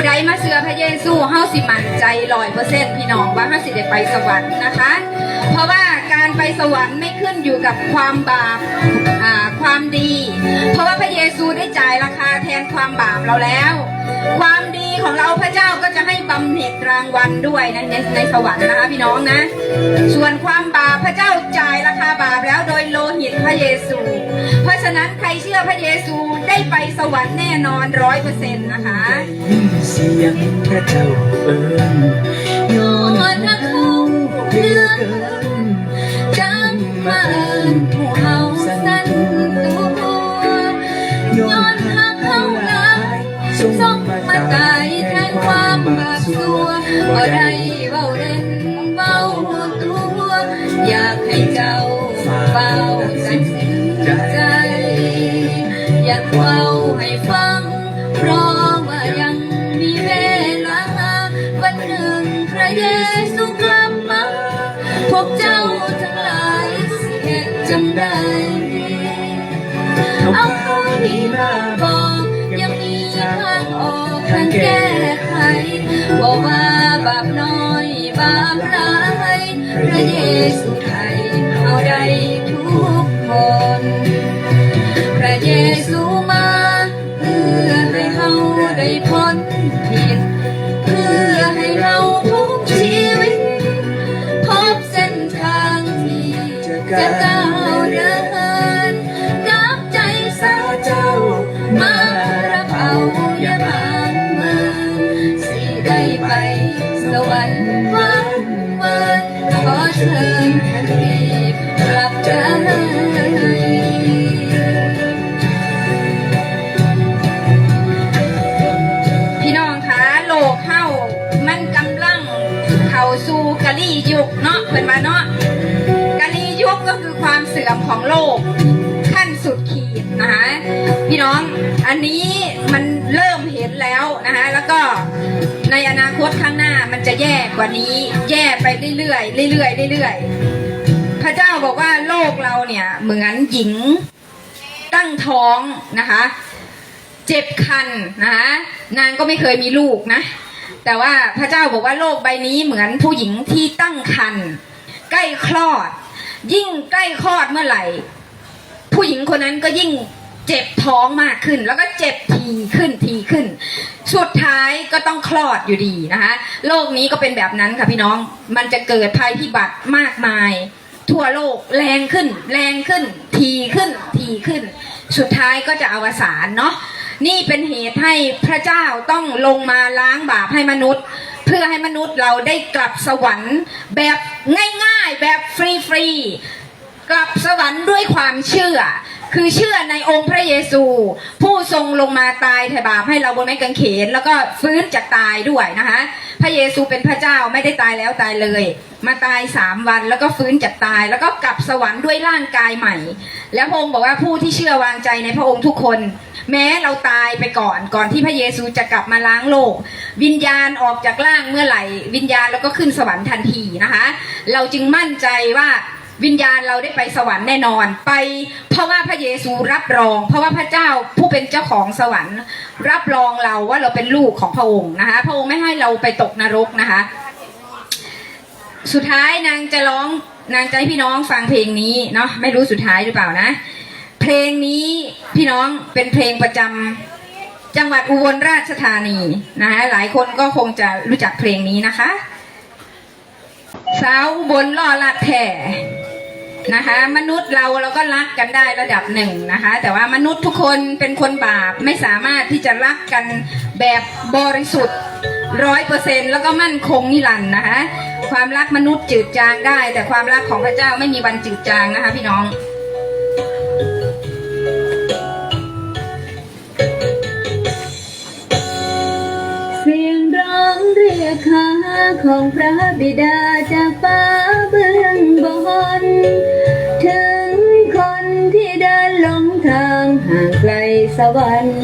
ผู้ใดมาเสือพระเยซูเฮาสิมั่นใจร้อยเปอร์เซ็นต์พี่น้องว่าเฮาสิได้ไปสวรรค์นะคะ เพราะว่าการไปสวรรค์ไม่ขึ้นอยู่กับความบาปความดี เพราะว่าพระเยซูได้จ่ายราคาแทนความบาปเราแล้ว ความดีของเราพระเจ้าก็จะให้บำเหน็จรางวัลด้วยนะในในสวรรค์นะคะพี่น้องนะ ส่วนความบาปพระเจ้าจ่ายราคาบาปแล้วโดยโลหิตพระเยซู เพราะฉะนั้นใครเชื่อพระเยซูได้ไปสวรรค์แน่นอนร้อยเปอร์เซ็นต์นะคะยินเสียงพระเจ้าเอิญยอนเขาเลือเกินจังมาเอิญผู้เฮาสั้นตัวย้อนหาเขาหลายส่ง ตายแทนความบาปสัวบ่ได้เว้าเล่นเว้าตัวอยากให้เจ้าเฝ้าสังสิใจ อยากเฝ้าให้ฟังเพราะว่ายังมีเวลาวันหนึ่งพระเยซูกลับมาพวกเจ้าทั้งหลายสิเหตุจำได้เอาข้อนี้มาบอกยังมีทาง ออกทางแก้ไขบอกว่าบาปน้อยบาปหลายพระเยซูไทยเอาได้ทุกคน พระเยซูมา เพื่อให้เขาได้พ้ ขีดนะคะพี่น้องอันนี้มันเริ่มเห็นแล้วนะคะแล้วก็ในอนาคตข้างหน้ามันจะแย่กว่านี้ แย่ไปเรื่อยๆเรื่อยๆเรื่อยๆพระเจ้าบอกว่าโลกเราเนี่ยเหมือนหญิงตั้งท้องนะคะเจ็บคันนะคะนางก็ไม่เคยมีลูกนะ แต่ว่าพระเจ้าบอกว่าโลกใบนี้เหมือนผู้หญิงที่ตั้งคันใกล้คลอด ยิ่งใกล้คลอดเมื่อไหร่ ผู้หญิงคนนั้นก็ยิ่งเจ็บท้องมากขึ้น แล้วก็เจ็บทีขึ้นทีขึ้น สุดท้ายก็ต้องคลอดอยู่ดีนะคะโลกนี้ก็เป็นแบบนั้นค่ะพี่น้องมันจะเกิดภัยพิบัติมากมาย ทั่วโลกแรงขึ้น แรงขึ้น ทีขึ้น ทีขึ้น สุดท้ายก็จะอวสานเนาะนี่เป็นเหตุให้พระเจ้าต้องลงมาล้างบาปให้มนุษย์ เพื่อให้มนุษย์เราได้กลับสวรรค์แบบง่ายๆ แบบฟรีๆ กลับสวรรค์ด้วยความเชื่อ คือเชื่อในองค์พระเยซู ผู้ทรงลงมาตายไถ่บาปให้เราบนไม้กางเขน แล้วก็ฟื้นจากตายด้วยนะคะพระเยซูเป็นพระเจ้าไม่ได้ตายแล้วตายเลย มาตายสามวันแล้วก็ฟื้นจากตาย แล้วก็กลับสวรรค์ด้วยร่างกายใหม่ แล้วพระองค์บอกว่าผู้ที่เชื่อวางใจในพระองค์ทุกคน แม้เราตายไปก่อนก่อนที่พระเยซูจะกลับมาล้างโลก วิญญาณออกจากร่างเมื่อไหร่ วิญญาณแล้วก็ขึ้นสวรรค์ทันทีนะคะ เราจึงมั่นใจว่า วิญญาณเราได้ไปสวรรค์แน่นอน ไป เพราะว่าพระเยซูรับรอง เพราะว่าพระเจ้าผู้เป็นเจ้าของสวรรค์ รับรองเราว่าเราเป็นลูกของพระองค์นะคะ พระองค์ไม่ให้เราไปตกนรกนะคะ สุดท้ายนางจะร้องนางจะให้พี่น้องฟังเพลงนี้เนาะไม่รู้สุดท้ายหรือเปล่านะ เพลงนี้พี่น้องเป็นเพลงประจำจังหวัดอุบลราชธานีนะคะหลายคนก็คงจะรู้จักเพลงนี้นะคะ สาวอุบนล่อลัดแท่ นะคะ มนุษย์เราเราก็รักกันได้ระดับหนึ่งนะคะ แต่ว่ามนุษย์ทุกคนเป็นคนบาปไม่สามารถที่จะรักกันแบบบริสุทธิ์ร้อยเปอร์เซ็นแล้วก็มั่นคงนิรันดร์นะคะ ความรักมนุษย์จืดจางได้ แต่ความรักของพระเจ้าไม่มีวันจืดจางนะคะ พี่น้องเสียงร้องเรียกหาของพระบิดาจากฟ้าเบื้องบน ถึงคนที่เดินหลงทางห่างไกลสวรรค์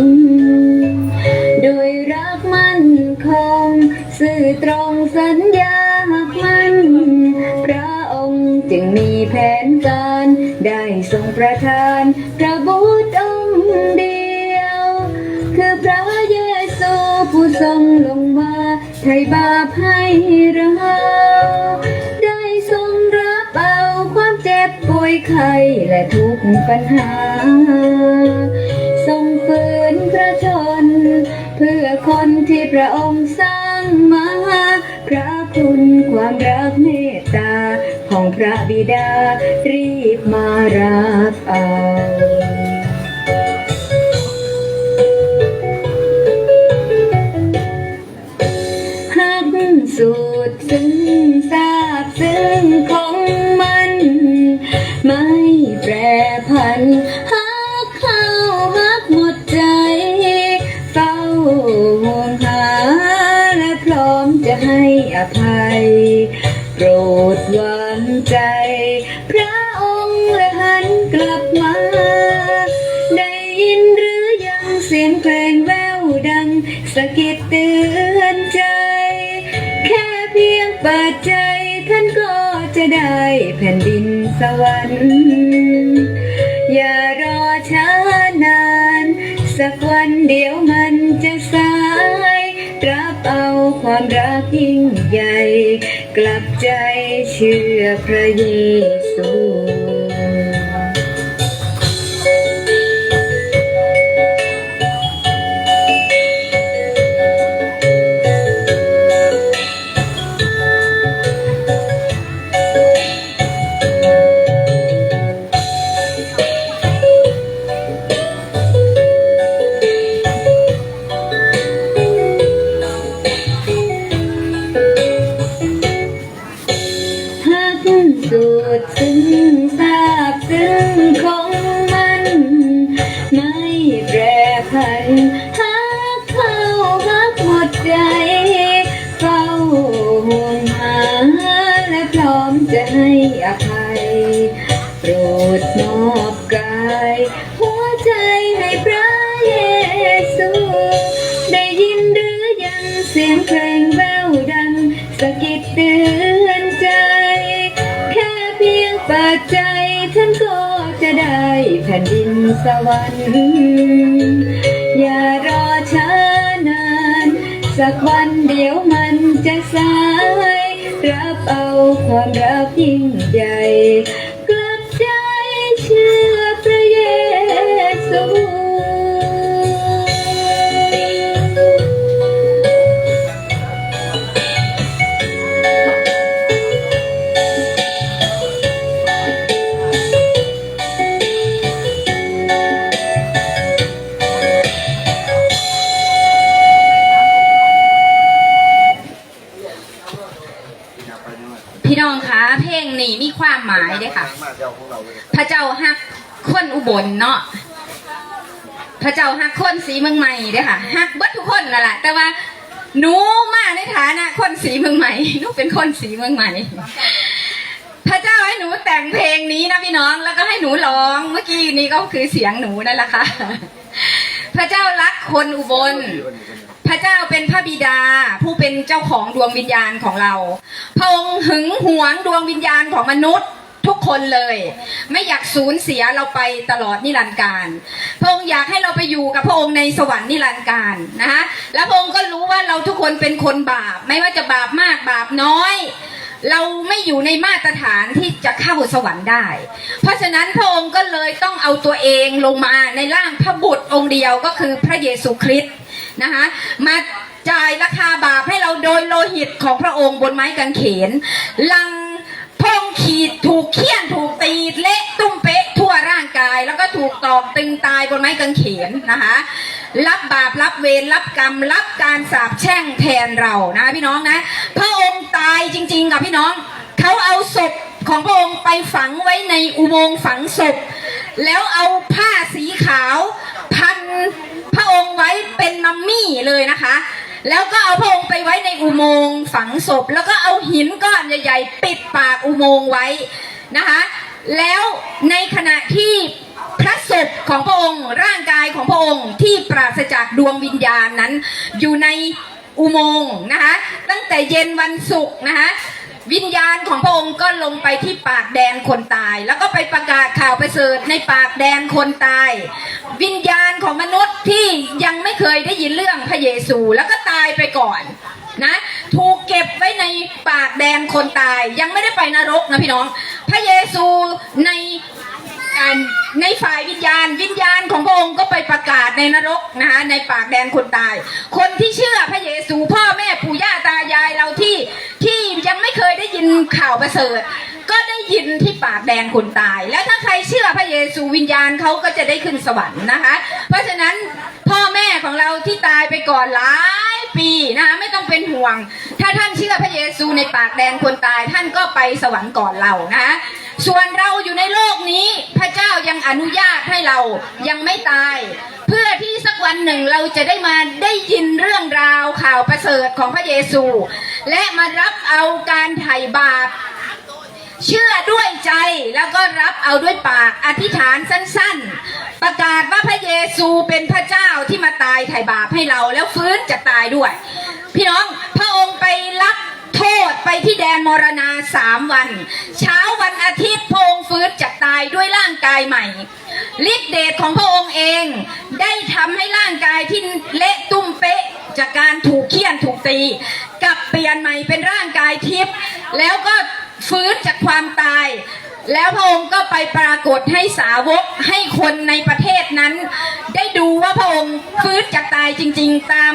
ด้วยรักมั่นคงสื่อตรงสัญญาหักมันพระองค์จึงมีแผนการ ได้ทรงประทานพระบุตรองค์เดียว คือพระเยซูผู้ทรงลงมาไถ่บาปให้เรา ไขและทุกปัญหา ทรงฝืนพระชน เพื่อคนที่พระองค์สร้างมา พระคุณความรักเมตตา ของพระบิดารีบมารับเอา ภัย โปรดวางใจ พระองค์และหันกลับมา ได้ยินหรือยังเสียงเพลงแววดังสะกิดเตือนใจ แค่เพียงเปิดใจท่านก็จะได้แผ่นดินสวรรค์ อย่ารอช้านาน สักวันเดียวมันจะสายรับเอา ความรักยิ่งใหญ่ กลับใจเชื่อพระเยซู สียงเพลงแววดังสะกิดเตือนใจ แค่เพียงเปิดใจท่านก็จะได้แผ่นดินสวรรค์อย่ารอช้านาน สักวันเดียวมันจะสาย รับเอาความรักยิ่งใหญ่ ความหมายเด้อค่ะพระเจ้าฮักคนอุบลเนาะ พระเจ้าฮักคนสีเมืองใหม่เด้อค่ะฮักเบิดทุกคนนั่นแหละแต่ว่าหนูมาในฐานะคนสีเมืองใหม่หนูเป็นคนสีเมืองใหม่ พระเจ้าให้หนูแต่งเพลงนี้นะพี่น้องแล้วก็ให้หนูร้องเมื่อกี้นี้ก็คือเสียงหนูนั่นแหละค่ะ พระเจ้ารักคนอุบล พระเจ้าเป็นพระบิดาผู้เป็นเจ้าของดวงวิญญาณของเรา พระองค์หึงหวงดวงวิญญาณของมนุษย์ ทุกคนเลย ไม่อยากสูญเสียเราไปตลอดนิรันดร์การ พระองค์อยากให้เราไปอยู่กับพระองค์ในสวรรค์นิรันดร์การนะคะแล้วพระองค์ก็รู้ว่าเราทุกคนเป็นคนบาป ไม่ว่าจะบาปมากบาปน้อย เราไม่อยู่ในมาตรฐานที่จะเข้าสวรรค์ได้ เพราะฉะนั้นพระองค์ก็เลยต้องเอาตัวเองลงมาในร่างพระบุตรองค์เดียวก็คือพระเยซูคริสต์นะคะมาจ่ายราคาบาปให้เราโดยโลหิตของพระองค์บนไม้กางเขนลัง พงขีดถูกเคี่ยนถูกตีเละตุ้มเป๊ะทั่วร่างกาย แล้วก็ถูกตอกตึงตายบนไม้กางเขนนะคะ รับบาปรับเวรรับกรรม รับการสาปแช่งแทนเรานะพี่น้องนะพระองค์ตายจริงๆกับพี่น้องเขาเอาศพของพระองค์ไปฝังไว้ในอุโมงค์ฝังศพ แล้วเอาผ้าสีขาวพันพระองค์ไว้เป็นมัมมี่เลยนะคะ แล้วก็เอาพระองค์ไปไว้ในอุโมงค์ฝังศพ แล้วก็เอาหินก้อนใหญ่ๆ ปิดปากอุโมงค์ไว้นะคะ แล้วในขณะที่พระศพของพระองค์ร่างกายของพระองค์ที่ปราศจากดวงวิญญาณนั้น อยู่ในอุโมงค์นะคะ ตั้งแต่เย็นวันศุกร์นะคะ วิญญาณของพระองค์ก็ลงไปที่ปากแดนคนตาย แล้วก็ไปประกาศข่าวประเสริฐในปากแดนคนตาย วิญญาณของมนุษย์ที่ยังไม่เคยได้ยินเรื่องพระเยซูแล้วก็ตายไปก่อนนะถูกเก็บไว้ในปากแดนคนตาย ยังไม่ได้ไปนรกนะพี่น้อง พระเยซูในในฝ่ายวิญญาณ วิญญาณของพระองค์ก็ไปประกาศในนรกนะคะในปากแดนคนตาย คนที่เชื่อพระเยซูพ่อแม่ปู่ย่าตายายเราที่ที่ ยังไม่เคยได้ยินข่าวประเสริฐ ก็ได้ยินที่ปากแดงคนตาย แล้วถ้าใครเชื่อพระเยซูวิญญาณเขาก็จะได้ขึ้นสวรรค์นะคะ เพราะฉะนั้นพ่อแม่ของเราที่ตายไปก่อนหลายปีนะคะไม่ต้องเป็นห่วง ถ้าท่านเชื่อพระเยซูในปากแดงคนตายท่านก็ไปสวรรค์ก่อนเรานะคะ ส่วนเราอยู่ในโลกนี้พระเจ้ายังอนุญาตให้เรายังไม่ตาย เพื่อที่สักวันหนึ่งเราจะได้มาได้ยินเรื่องราวข่าวประเสริฐของพระเยซู และมารับเอาการไถ่บาป เชื่อด้วยใจแล้วก็รับเอาด้วยปากอธิษฐานสั้น ๆ ประกาศว่าพระเยซูเป็นพระเจ้าที่มาตายไถ่บาปให้เราแล้วฟื้นจะตายด้วย พี่น้องพระองค์ไปรับ โทษไปที่แดนมรณาสามวัน เช้าวันอาทิตย์พระองค์ฟื้นจากตายด้วยร่างกายใหม่ฤทธิเดชของพระองค์เองได้ทำให้ร่างกายที่เละตุ้มเป๊ะจากการถูกเคี่ยนถูกตีกลับเปลี่ยนใหม่เป็นร่างกายทิพย์แล้วก็ฟื้นจากความตาย แล้วพระองค์ก็ไปปรากฏให้สาวกให้คนในประเทศนั้น ได้ดูว่าพระองค์ฟื้นจากตายจริง ๆ ตาม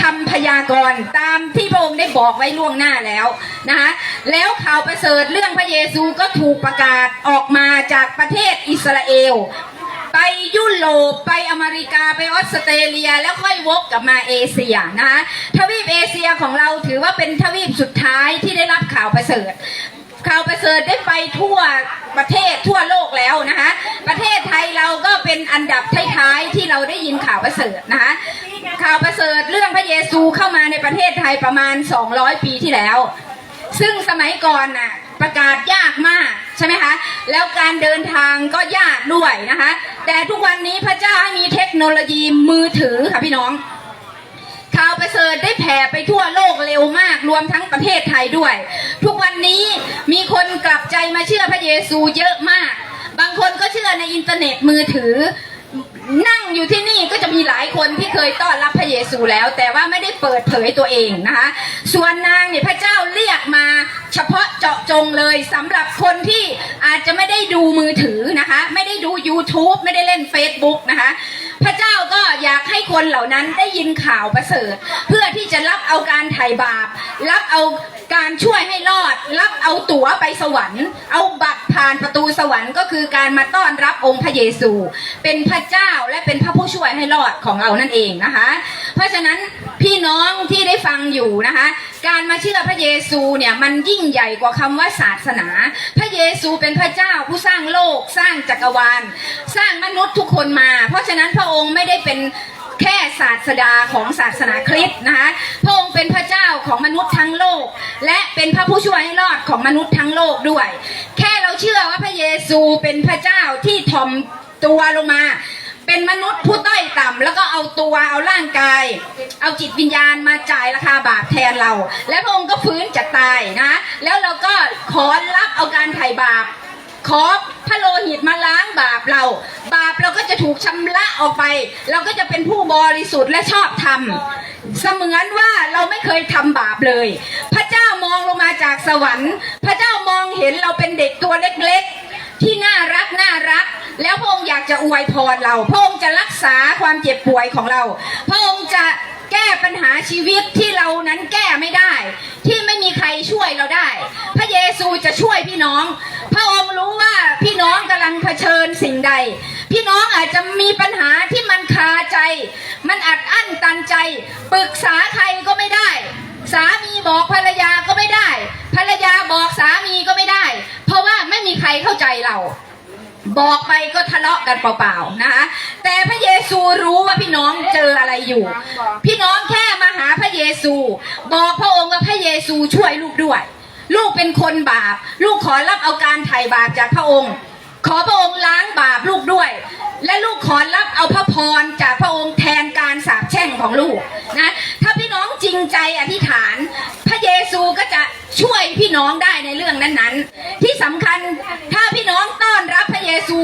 คำพยากรณ์ตามที่พระองค์ได้บอกไว้ล่วงหน้าแล้วนะคะแล้วข่าวประเสริฐเรื่องพระเยซูก็ถูกประกาศออกมาจากประเทศอิสราเอลไปยุโรปไปอเมริกาไปออสเตรเลียแล้วค่อยวกกลับมาเอเชียนะคะทวีปเอเชียของเราถือว่าเป็นทวีปสุดท้ายที่ได้รับข่าวประเสริฐ ข่าวประเสริฐได้ไปทั่วประเทศทั่วโลกแล้วนะคะประเทศไทยเราก็เป็นอันดับท้ายๆที่เราได้ยินข่าวประเสริฐนะคะข่าวประเสริฐเรื่องพระเยซูเข้ามาในประเทศไทยประมาณ 200 ปีที่แล้ว ซึ่งสมัยก่อนน่ะประกาศยากมากใช่ไหมคะแล้วการเดินทางก็ยากด้วยนะคะแต่ทุกวันนี้พระเจ้าให้มีเทคโนโลยีมือถือค่ะพี่น้อง ข่าวประเสริฐได้แผ่ไปทั่วโลกเร็วมากรวมทั้งประเทศไทยด้วย ทุกวันนี้มีคนกลับใจมาเชื่อพระเยซูเยอะมาก บางคนก็เชื่อในอินเทอร์เน็ตมือถือ นั่งอยู่ที่นี่ก็จะมีหลายคนที่เคยต้อนรับพระเยซูแล้ว แต่ว่าไม่ได้เปิดเผยตัวเองนะคะ ส่วนนางเนี่ยพระเจ้าเรียกมาเฉพาะเจาะจงเลยสำหรับคนที่อาจจะไม่ได้ดูมือถือนะคะ ไม่ได้ดู YouTube ไม่ได้เล่น Facebook นะคะ พระเจ้าก็อยากให้คนเหล่านั้นได้ยินข่าวประเสริฐ เพื่อที่จะรับเอาการไถ่บาป รับเอา การช่วยให้รอดรับเอาตั๋วไปสวรรค์ เอาบัตรผ่านประตูสวรรค์ ก็คือการมาต้อนรับองค์พระเยซู เป็นพระเจ้าและเป็นพระผู้ช่วยให้รอดของเรานั่นเองนะคะ เพราะฉะนั้นพี่น้องที่ได้ฟังอยู่นะคะ การมาเชื่อพระเยซูเนี่ยมันยิ่งใหญ่กว่าคำว่าศาสนา พระเยซูเป็นพระเจ้าผู้สร้างโลกสร้างจักรวาล สร้างมนุษย์ทุกคนมา เพราะฉะนั้นพระองค์ไม่ได้เป็น แค่ศาสดาของศาสนาคริสต์นะคะพระองค์เป็นพระเจ้าของมนุษย์ทั้งโลก และเป็นพระผู้ช่วยให้รอดของมนุษย์ทั้งโลกด้วย แค่เราเชื่อว่าพระเยซูเป็นพระเจ้าที่ทอมตัวลงมาเป็นมนุษย์ผู้ต้อยต่ำแล้วก็เอาตัวเอาร่างกาย เอาจิตวิญญาณมาจ่ายราคาบาปแทนเรา และพระองค์ก็ฟื้นจากตายนะ แล้วเราก็ขอรับเอาการไถ่บาป ขอพระโลหิตมาล้างบาปเรา บาปเราก็จะถูกชำระออกไป เราก็จะเป็นผู้บริสุทธิ์และชอบธรรมเสมือนว่าเราไม่เคยทำบาปเลย พระเจ้ามองลงมาจากสวรรค์ พระเจ้ามองเห็นเราเป็นเด็กตัวเล็กๆ ที่น่ารักน่ารัก แล้วพระองค์อยากจะอวยพรเรา พระองค์จะรักษาความเจ็บป่วยของเรา พระองค์จะแก้ปัญหาชีวิตที่เรานั้นแก้ไม่ได้ ที่ไม่มีใครช่วยเราได้ พระเยซูจะช่วยพี่น้อง พระองค์รู้ว่าพี่น้องกำลังเผชิญสิ่งใด พี่น้องอาจจะมีปัญหาที่มันคาใจ มันอัดอั้นตันใจ ปรึกษาใครก็ไม่ได้ สามีบอกภรรยาก็ไม่ได้ ภรรยาบอกสามีก็ไม่ได้ เพราะว่าไม่มีใครเข้าใจเราบอกไปก็ทะเลาะกันเปล่าๆนะคะแต่พระเยซูรู้ว่าพี่น้องเจออะไรอยู่ พี่น้องแค่มาหาพระเยซู บอกพระองค์ว่าพระเยซูช่วยลูกด้วย ลูกเป็นคนบาป ลูกขอรับเอาการไถ่บาปจากพระองค์ ขอพระองค์ล้างบาปลูกด้วย และลูกขอรับเอาพระพรจากพระองค์แทนการสาปแช่งของลูกนะ ถ้าพี่น้องจริงใจอธิษฐาน พระเยซูก็จะช่วยพี่น้องได้ในเรื่องนั้นๆ ที่สำคัญถ้าพี่น้องต้อนรับพระเยซู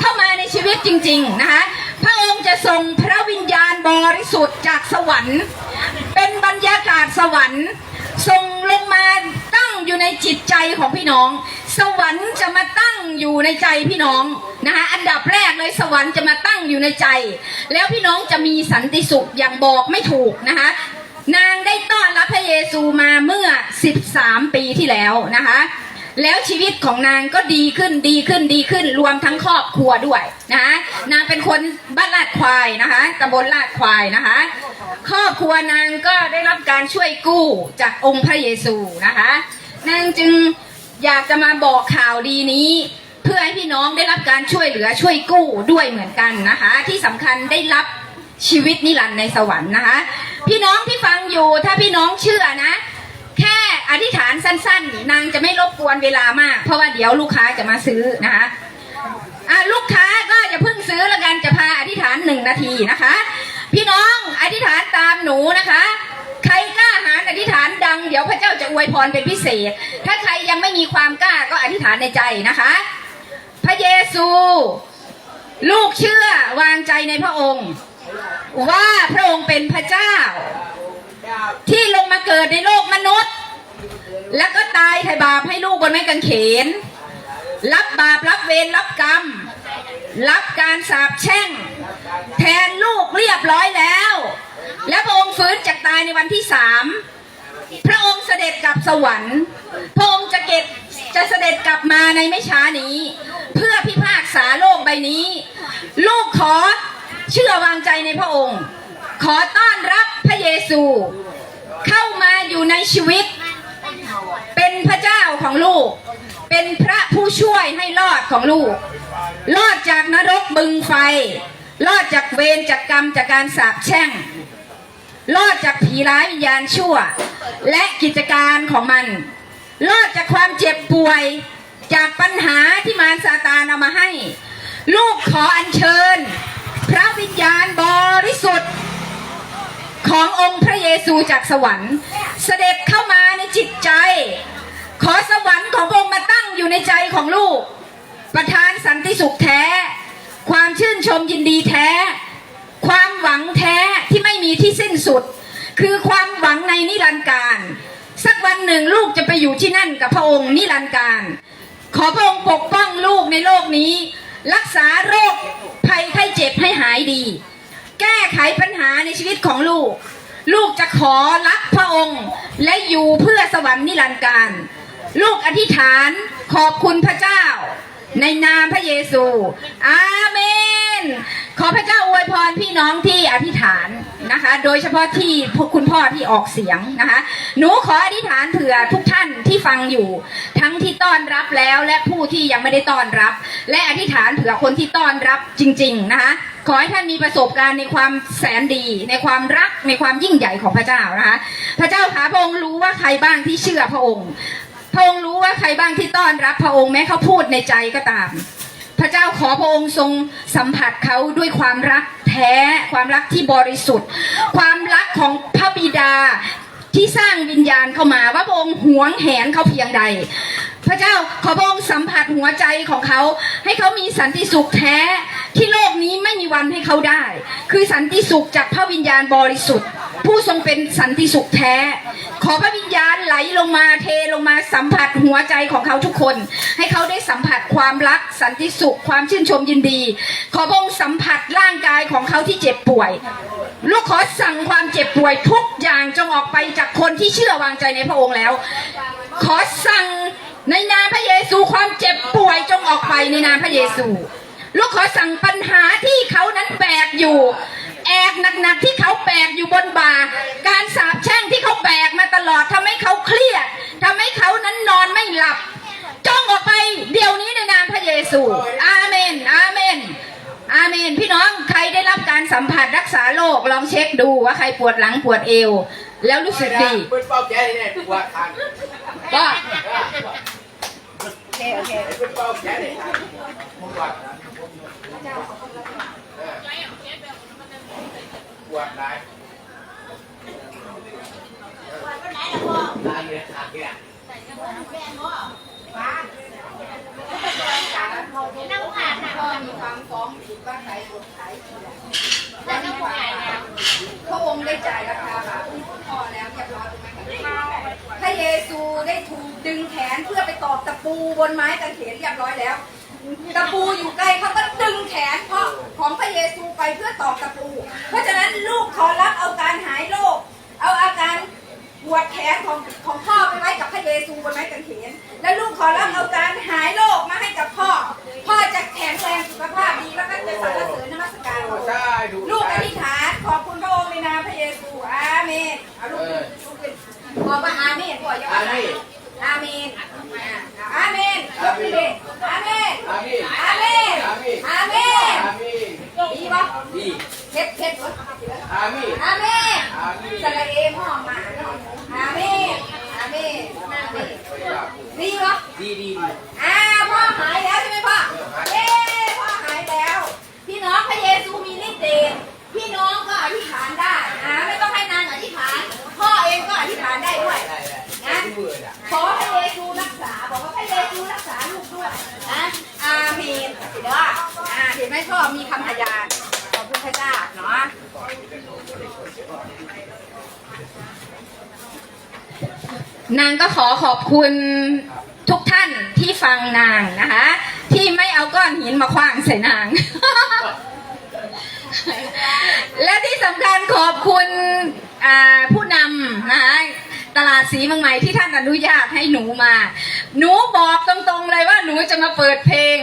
เข้ามาในชีวิตจริง ๆ นะคะพระองค์จะส่งพระวิญญาณบริสุทธิ์จากสวรรค์ เป็นบรรยากาศสวรรค์ส่งลงมา อยู่ในจิตใจของพี่น้อง สวรรค์จะมาตั้งอยู่ในใจพี่น้องนะคะอันดับแรกเลยสวรรค์จะมาตั้งอยู่ในใจ แล้วพี่น้องจะมีสันติสุขอย่างบอกไม่ถูกนะคะนางได้ต้อนรับพระเยซูมาเมื่อ 13 ปีที่แล้วนะคะแล้วชีวิตของนางก็ดีขึ้นดีขึ้นดีขึ้นรวมทั้งครอบครัวด้วยนะคะนางเป็นคนบ้านลาดควายนะคะตำบลลาดควายนะคะครอบครัวนางก็ได้รับการช่วยกู้จากองค์พระเยซูนะคะ นางจึงอยากจะมาบอกข่าวดีนี้ เพื่อให้พี่น้องได้รับการช่วยเหลือช่วยกู้ด้วยเหมือนกันนะคะ ที่สำคัญได้รับชีวิตนิรันดร์ในสวรรค์นะคะ พี่น้องที่ฟังอยู่ถ้าพี่น้องเชื่อนะ แค่อธิษฐานสั้นๆนางจะไม่รบกวนเวลามาก เพราะว่าเดี๋ยวลูกค้าจะมาซื้อนะคะลูกค้าก็อย่าเพิ่งซื้อแล้วกันจะพาอธิษฐานหนึ่งนาทีนะคะ เดี๋ยวพระเจ้าจะอวยพรเป็นพิเศษ ถ้าใครยังไม่มีความกล้าก็อธิษฐานในใจนะคะ พระเยซู ลูกเชื่อวางใจในพระองค์ ว่าพระองค์เป็นพระเจ้า ที่ลงมาเกิดในโลกมนุษย์ แล้วก็ตายไถ่บาปให้ลูกบนไม้กางเขน รับบาปรับเวรรับกรรม รับการสาปแช่ง แทนลูกเรียบร้อยแล้ว และพระองค์ฟื้นจากตายในวันที่สาม พระองค์เสด็จกลับสวรรค์ พระองค์จะเก็บจะเสด็จกลับมาในไม่ช้านี้ เพื่อพิพากษาโลกใบนี้ ลูกขอเชื่อวางใจในพระองค์ ขอต้อนรับพระเยซู เข้ามาอยู่ในชีวิต เป็นพระเจ้าของลูก เป็นพระผู้ช่วยให้รอดของลูก รอดจากนรกบึงไฟ รอดจากเวรจากกรรมจากการสาปแช่ง รอดจากผีร้ายวิญญาณชั่ว และกิจการของมัน รอดจากความเจ็บป่วย จากปัญหาที่มารซาตานเอามาให้ ลูกขออัญเชิญ พระวิญญาณบริสุทธิ์ ขององค์พระเยซูจากสวรรค์ เสด็จเข้ามาในจิตใจ ขอสวรรค์ของพระองค์มาตั้งอยู่ในใจของลูก ประทานสันติสุขแท้ ความชื่นชมยินดีแท้ ความหวังแท้ที่ไม่มีที่สิ้นสุด คือความหวังในนิรันดร์การ สักวันหนึ่งลูกจะไปอยู่ที่นั่นกับพระองค์นิรันดร์การ ขอพระองค์ปกป้องลูกในโลกนี้ รักษาโรคภัยไข้เจ็บให้หายดี แก้ไขปัญหาในชีวิตของลูก ลูกจะขอรักพระองค์ และอยู่เพื่อสวรรค์นิรันดร์การ ลูกอธิษฐานขอบคุณพระเจ้า ในนามพระเยซู อาเมน ขอพระเจ้าอวยพรพี่น้องที่อธิษฐานนะคะ โดยเฉพาะที่คุณพ่อที่ออกเสียงนะคะ หนูขออธิษฐานเผื่อทุกท่านที่ฟังอยู่ ทั้งที่ต้อนรับแล้วและผู้ที่ยังไม่ได้ต้อนรับ และอธิษฐานเผื่อคนที่ต้อนรับจริง ๆ นะคะขอให้ท่านมีประสบการณ์ในความแสนดี ในความรักในความยิ่งใหญ่ของพระเจ้านะคะ พระเจ้าขาพระองค์รู้ว่าใครบ้างที่เชื่อพระองค์ พระองค์รู้ว่าใครบ้างที่ต้อนรับพระองค์แม้เขาพูดในใจก็ตาม พระเจ้าขอพระองค์ทรงสัมผัสเขาด้วยความรักแท้ความรักที่บริสุทธิ์ ความรักของพระบิดาที่สร้างวิญญาณเข้ามาว่าพระองค์หวงแหนเขาเพียงใด พระเจ้าขอพระองค์สัมผัสหัวใจของเขา ให้เขามีสันติสุขแท้ที่โลกนี้ไม่มีวันให้เขาได้ คือสันติสุขจากพระวิญญาณบริสุทธิ์ ผู้ทรงเป็นสันติสุขแท้ ขอพระวิญญาณไหลลงมาเทลงมาสัมผัสหัวใจของเขาทุกคน ให้เขาได้สัมผัสความรักสันติสุขความชื่นชมยินดี ขอพระองค์สัมผัสร่างกายของเขาที่เจ็บป่วย ลูกขอสั่งความเจ็บป่วยทุกอย่างจงออกไปจากคนที่เชื่อวางใจในพระองค์แล้ว ขอสั่ง ในนามพระเยซูความเจ็บป่วยจงออกไปในนามพระเยซู ลูกขอสั่งปัญหาที่เขานั้นแบกอยู่ แอกหนักๆที่เขาแบกอยู่บนบ่า การสาปแช่งที่เขาแบกมาตลอดทำให้เขาเครียดทำให้เขานั้นนอนไม่หลับจ้องออกไปเดี๋ยวนี้ในนามพระเยซู อาเมน อาเมน อาเมน พี่น้องใครได้รับการสัมผัสรักษาโรคลองเช็คดูว่าใครปวดหลังปวดเอว แล้วรู้สึกดีปืน เป้าแก่เนี่ยปวดทันก็นเป้าแก่เนี่ยปวดปวดได้ตายเลยขาดเนี่ นั่งผ่านพ่อมีความฟ้องผิดว่าขายสดขายเถื่อนและนี่ว่าพระองค์ได้จ่ายราคาบาปที่พ่อแล้วเรียบร้อยถูกไหมคะพระเยซูได้ถูกดึงแขนเพื่อไปตอกตะปูบนไม้กางเขนเรียบร้อยแล้ว ตะปูอยู่ใกล้เขาก็ดึงแขนเพ่อของพระเยซูไปเพื่อตอกตะปู เพราะฉะนั้นลูกขอรับเอาการหายโรคเอาอาการปวดแขนของของพ่อไปไว้กับพระเยซูบนไม้กางเขน และลูกขอรับเอาการหายโรคมาให้กับพ่อ พ่อจะแข็งแรงสุขภาพดีแล้วก็จะสรรเสริญนมัสการพระองค์ ใช่ดู ลูกอธิษฐานขอบคุณพระองค์ในนามพระเยซู อาเมนเอาลูกขึ้นลูกขึ้นบอกว่าอาเมนบอกอย่าว่าอาเมนอาเมนยกขึ้นเลยอาเมน อามี อาเมน อามี อาเมน อามี ดีปะ ดี เพ็ดเพ็ดวะ อามี อาเมน อามี สระเอหม้อมาอาเมนอาเมนอาเมนดีปะ ดีดี อ่าพ่อหายแล้วใช่ไหมพ่อเย้พ่อหายแล้ว พี่น้องพระเยซูมีฤทธิ์เดชพี่น้องก็อธิษฐานได้นะไม่ต้องให้นางอธิษฐาน พ่อเองก็อธิษฐานได้ด้วย ได้ ได้นะที่มืออะขอพระเยซูรักษา บอกว่าพระเยซูรักษาลูกด้วยนะอาเมนเด้ออ่าเห็นไหมพ่อมีคำพยานขอบคุณพระเจ้าเนาะนางก็ขอขอบคุณทุกท่านที่ฟังนางนะคะ ที่ไม่เอาก้อนหินมาคว้างใส่นาง และที่สำคัญขอบคุณผู้นำนะคะ ตลาดสีเมืองใหม่ที่ท่านอนุญาตให้หนูมา หนูบอกตรงๆเลยว่าหนูจะมาเปิดเพลง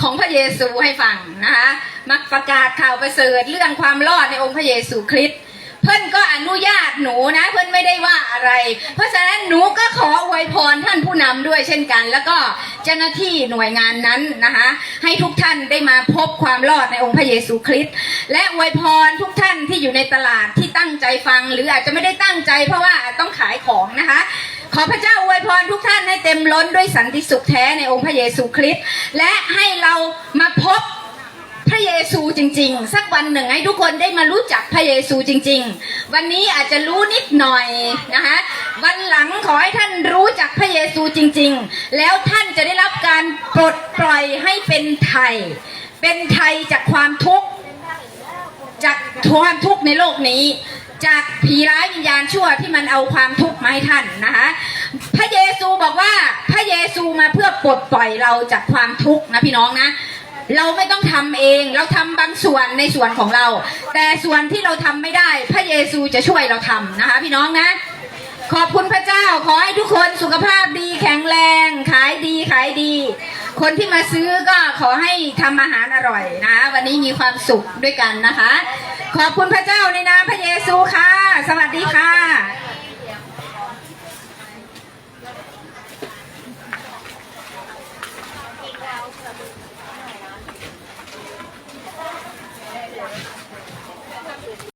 ของพระเยซูให้ฟังนะคะมักประกาศข่าวประเสริฐเรื่องความรอดในองค์พระเยซูคริสต์เพื่อนก็อนุญาตหนูนะ เพื่อนไม่ได้ว่าอะไร เพราะฉะนั้นหนูก็ขออวยพรท่านผู้นำด้วยเช่นกัน แล้วก็ เจ้าหน้าที่หน่วยงานนั้นนะคะให้ทุกท่านได้มาพบความรอดในองค์พระเยซูคริสต์และอวยพรทุกท่านที่อยู่ในตลาดที่ตั้งใจฟัง หรืออาจจะไม่ได้ตั้งใจเพราะว่าต้องขายของนะคะขอพระเจ้าอวยพรทุกท่านให้เต็มล้นด้วยสันติสุขแท้ในองค์พระเยซูคริสต์และให้เรามาพบ ระเยซูจริง ๆ สักวันหนึ่งให้ทุกคนได้มารู้จักพระเยซูจริง ๆ วันนี้อาจจะรู้นิดหน่อยนะคะวันหลังขอให้ท่านรู้จักพระเยซูจริง ๆ แล้วท่านจะได้รับการปลดปล่อยให้เป็นไทย เป็นไทยจากความทุกข์จากความทุกข์ในโลกนี้จากผีร้ายวิญญาณชั่วที่มันเอาความทุกข์มาให้ท่านนะคะพระเยซูบอกว่าพระเยซูมาเพื่อปลดปล่อยเราจากความทุกข์นะพี่น้องนะ เราไม่ต้องทำเอง เราทำบางส่วนในส่วนของเรา แต่ส่วนที่เราทำไม่ได้ พระเยซูจะช่วยเราทำนะคะ พี่น้องนะ ขอบคุณพระเจ้าขอให้ทุกคนสุขภาพดีแข็งแรง ขายดีขายดี คนที่มาซื้อก็ขอให้ทำอาหารอร่อยนะ วันนี้มีความสุขด้วยกันนะคะ ขอบคุณพระเจ้าในนามพระเยซูค่ะ สวัสดีค่ะ